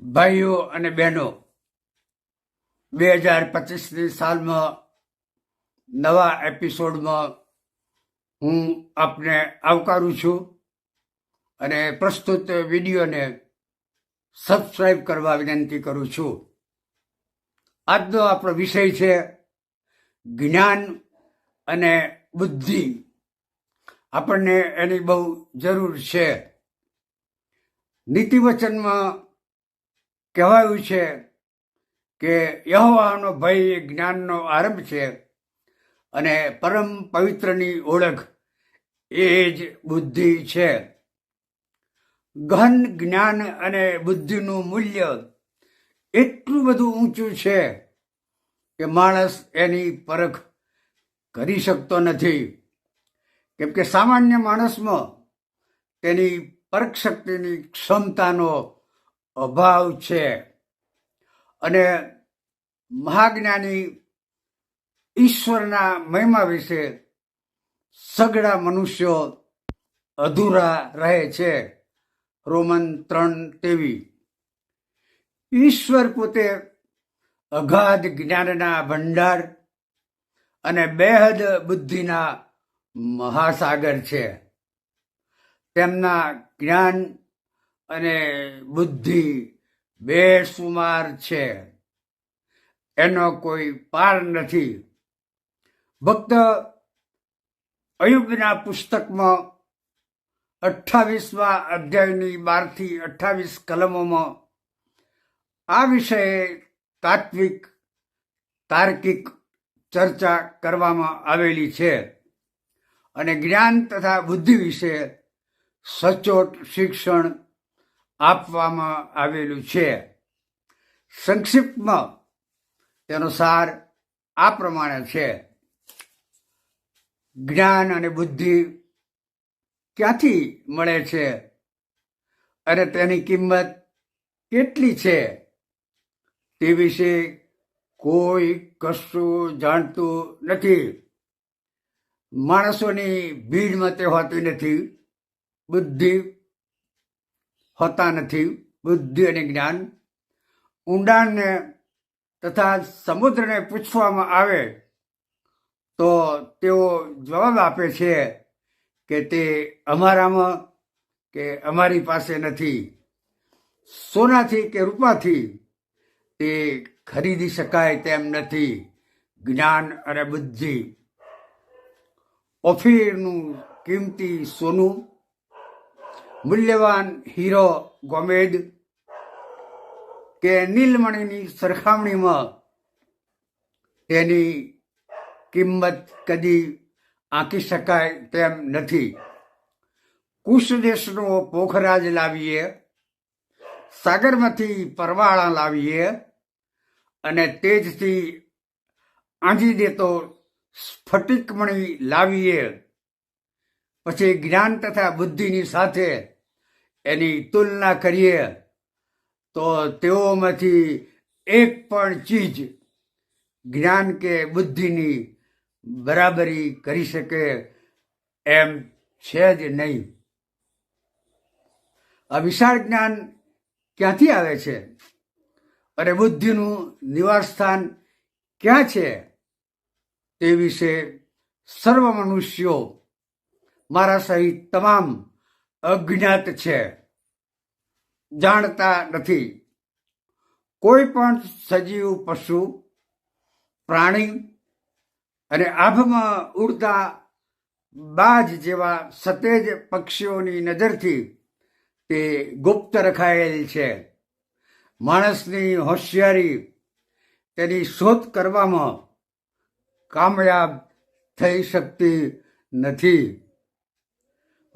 ભાઈઓ અને બહેનો, બે હજાર પચીસની સાલમાં નવા એપિસોડમાં હું આપને આવકારું છું અને પ્રસ્તુત વિડીયોને સબસ્ક્રાઈબ કરવા વિનંતી કરું છું. આજનો આપણો વિષય છે જ્ઞાન અને બુદ્ધિ. આપણને એની બહુ જરૂર છે. નીતિવચનમાં કહેવાયું છે કે યહોવાનો ભય એ જ્ઞાનનો આરંભ છે અને પરમ પવિત્રની ઓળખ એ જ બુદ્ધિ છે. ગહન જ્ઞાન અને બુદ્ધિનું મૂલ્ય એટલું બધું ઊંચું છે કે માણસ એની પરખ કરી શકતો નથી. કેમ કે સામાન્ય માણસમાં તેની પરખ શક્તિની ક્ષમતાનો અભાવ છે. અને મહાજ્ઞાની ઈશ્વરના મહિમા વિશે સગડા મનુષ્યો અધૂરા રહે છે. રોમન ત્રણ તેવી. ઈશ્વર પોતે અગાધ જ્ઞાનના ભંડાર અને બેહદ બુદ્ધિના મહાસાગર છે. તેમના જ્ઞાન અને બુદ્ધિ બેસુમાર છે. એનો કોઈ પાર નથી. ભક્ત અયુબના પુસ્તકમાં અઠ્ઠાવીસમાં અધ્યાયની બારથી અઠ્ઠાવીસ કલમોમાં આ વિષયે તાત્વિક, તાર્કિક ચર્ચા કરવામાં આવેલી છે અને જ્ઞાન તથા બુદ્ધિ વિશે સચોટ શિક્ષણ આપવામાં આવેલું છે. સંક્ષિપ્તમાં તેનો સાર આ પ્રમાણે છે. જ્ઞાન અને બુદ્ધિ ક્યાંથી મળે છે? અને તેની કિંમત કેટલી છે? તે વિશે કોઈ કશું જાણતું નથી. માણસોની ભીડમાં તે હોતી નથી. બુદ્ધિ હોતા નથી. બુદ્ધિ અને જ્ઞાન ઊંડાણને તથા સમુદ્રને પૂછવામાં આવે તો તેઓ જવાબ આપે છે કે તે અમારામાં કે અમારી પાસે નથી. સોનાથી કે રૂપાથી તે ખરીદી શકાય તેમ નથી. જ્ઞાન અને બુદ્ધિ. ઓફીરનું કિંમતી સોનું મૂલ્યવાન હીરો ગોમેદ કે નીલમણીની સરખામણીમાં તેની કિંમત કદી આંકી શકાય તેમ નથી. કુશ દેશનો પોખરાજ લાવીએ, સાગરમાંથી પરવાળા લાવીએ અને તેજથી આંજી દેતો સ્ફટિકમણી લાવીએ. પછી જ્ઞાન તથા બુદ્ધિની સાથે એની તુલના કરીએ તો તેઓમાંથી એક પણ ચીજ જ્ઞાન કે બુદ્ધિની બરાબરી કરી શકે એમ છે જ નહીં. આ વિશાળ જ્ઞાન ક્યાંથી આવે છે? અને બુદ્ધિનું નિવાસસ્થાન ક્યાં છે? તે વિશે સર્વ મનુષ્યો મારા સહિત તમામ અજ્ઞાત છે. જાણતા નથી. કોઈ પણ સજીવ, પશુ, પ્રાણી અને આભમાં ઉડતા બાજ જેવા સતેજ પક્ષીઓની નજરથી તે ગુપ્ત રખાયેલ છે. માણસની હોશિયારી તેની શોધ કરવામાં કામયાબ થઈ શકતી નથી.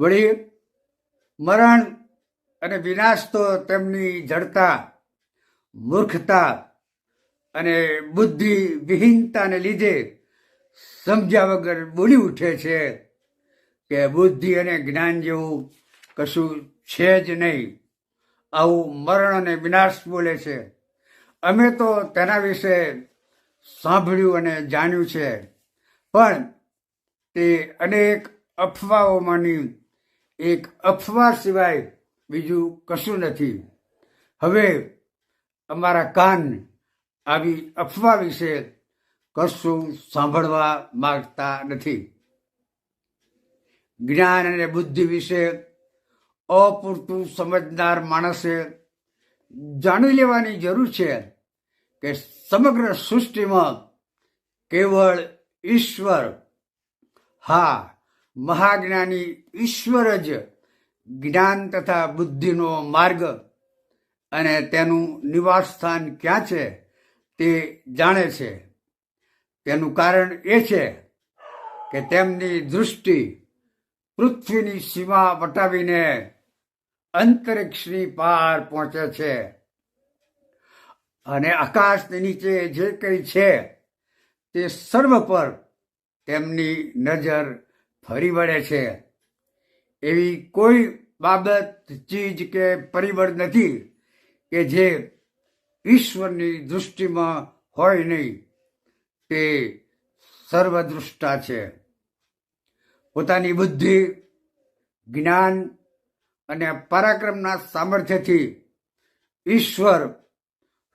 વળી મરણ અને વિનાશ તો તેમની જડતા, મૂર્ખતા અને બુદ્ધિ વિહીનતાને લીધે સમજ્યા વગર બોલી ઉઠે છે કે બુદ્ધિ અને જ્ઞાન જેવું કશું છે જ નહીં. આવું મરણ અને વિનાશ બોલે છે. અમે તો તેના વિશે સાંભળ્યું અને જાણ્યું છે. પણ તે અનેક અફવાઓમાંની એક અફવા સિવાય બીજું કશું નથી. હવે અમારા કાન આવી અફવા વિશે કશું સાંભળવા માગતા નથી. જ્ઞાન અને બુદ્ધિ વિશે અપૂરતું સમજનાર માણસે જાણી લેવાની જરૂર છે કે સમગ્ર સૃષ્ટિમાં કેવળ ઈશ્વર, હા મહાજ્ઞાની ઈશ્વર જ જ્ઞાન તથા બુદ્ધિનો માર્ગ અને તેનું નિવાસ સ્થાન ક્યાં છે તે જાણે છે. તેનું કારણ એ છે કે તેમની દૃષ્ટિ પૃથ્વીની સીમા વટાવીને અંતરિક્ષની પાર પહોંચે છે અને આકાશની નીચે જે કંઈ છે તે સર્વ પર તેમની નજર ફરી વળે છે. એવી કોઈ બાબત, ચીજ કે પરિબળ નથી કે જે ઈશ્વરની દૃષ્ટિમાં હોય નહીં. તે સર્વદૃષ્ટા છે. પોતાની બુદ્ધિ, જ્ઞાન અને પરાક્રમના સામર્થ્યથી ઈશ્વર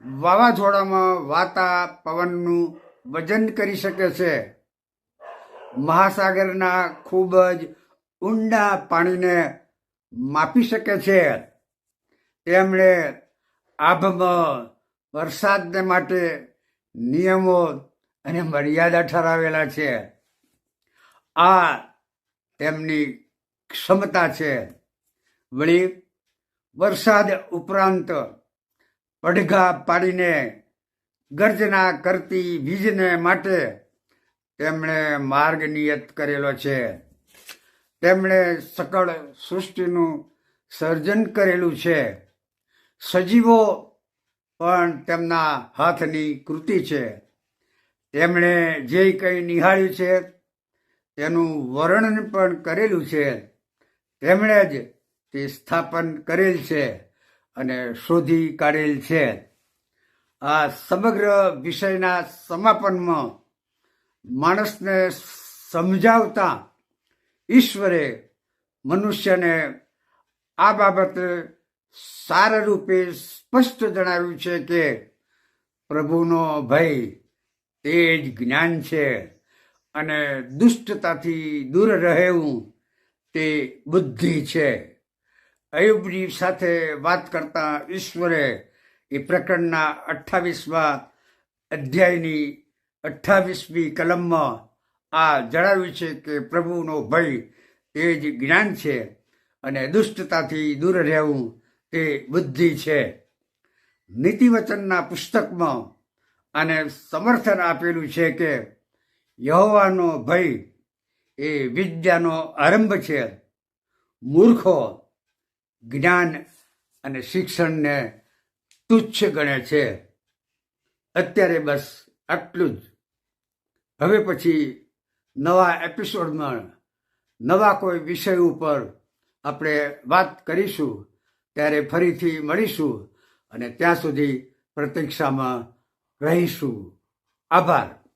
વાવાઝોડામાં વાતા પવનનું વજન કરી શકે છે. મહાસાગરના ખૂબ જ ઊંડા પાણીને માપી શકે છે. તેમણે આભમાં વરસાદને માટે નિયમો અને મર્યાદા ઠરાવેલા છે. આ તેમની ક્ષમતા છે. વળી વરસાદ ઉપરાંત પડઘા પાડીને ગર્જના કરતી વીજને માટે તેમણે માર્ગ નિયત કરેલો છે. તેમણે સકળ સૃષ્ટિનું સર્જન કરેલું છે. સજીવો પણ તેમના હાથની કૃતિ છે. તેમણે જે કંઈ નિહાળ્યું છે, તેનું વર્ણન પણ કરેલું છે. તેમણે જ તે સ્થાપન કરેલ છે અને શોધી કાઢેલ છે. આ સમગ્ર વિષયના સમાપનમાં માણસને સમજાવતા ઈશ્વરે મનુષ્યને આ બાબતે સારા રૂપે સ્પષ્ટ જણાવ્યું છે કે પ્રભુનો ભય તે જ જ્ઞાન છે અને દુષ્ટતાથી દૂર રહેવું તે બુદ્ધિ છે. અયુબની સાથે વાત કરતા ઈશ્વરે એ પ્રકરણના અઠ્ઠાવીસમાં અધ્યાયની અઠ્ઠાવીસમી કલમમાં આ જણાવ્યું છે કે પ્રભુનો ભય એ જ જ્ઞાન છે અને દુષ્ટતાથી દૂર રહેવું તે બુદ્ધિ છે. નીતિવચનના પુસ્તકમાં આને સમર્થન આપેલું છે કે યહોવાનો ભય એ વિદ્યાનો આરંભ છે. મૂર્ખો જ્ઞાન અને શિક્ષણને તુચ્છ ગણે છે. અત્યારે બસ આટલું જ. હવે પછી નવા એપિસોડમાં નવા કોઈ વિષય ઉપર આપણે વાત કરીશું, ત્યારે ફરીથી મળીશું અને ત્યાં સુધી પ્રતીક્ષામાં રહીશું. આભાર.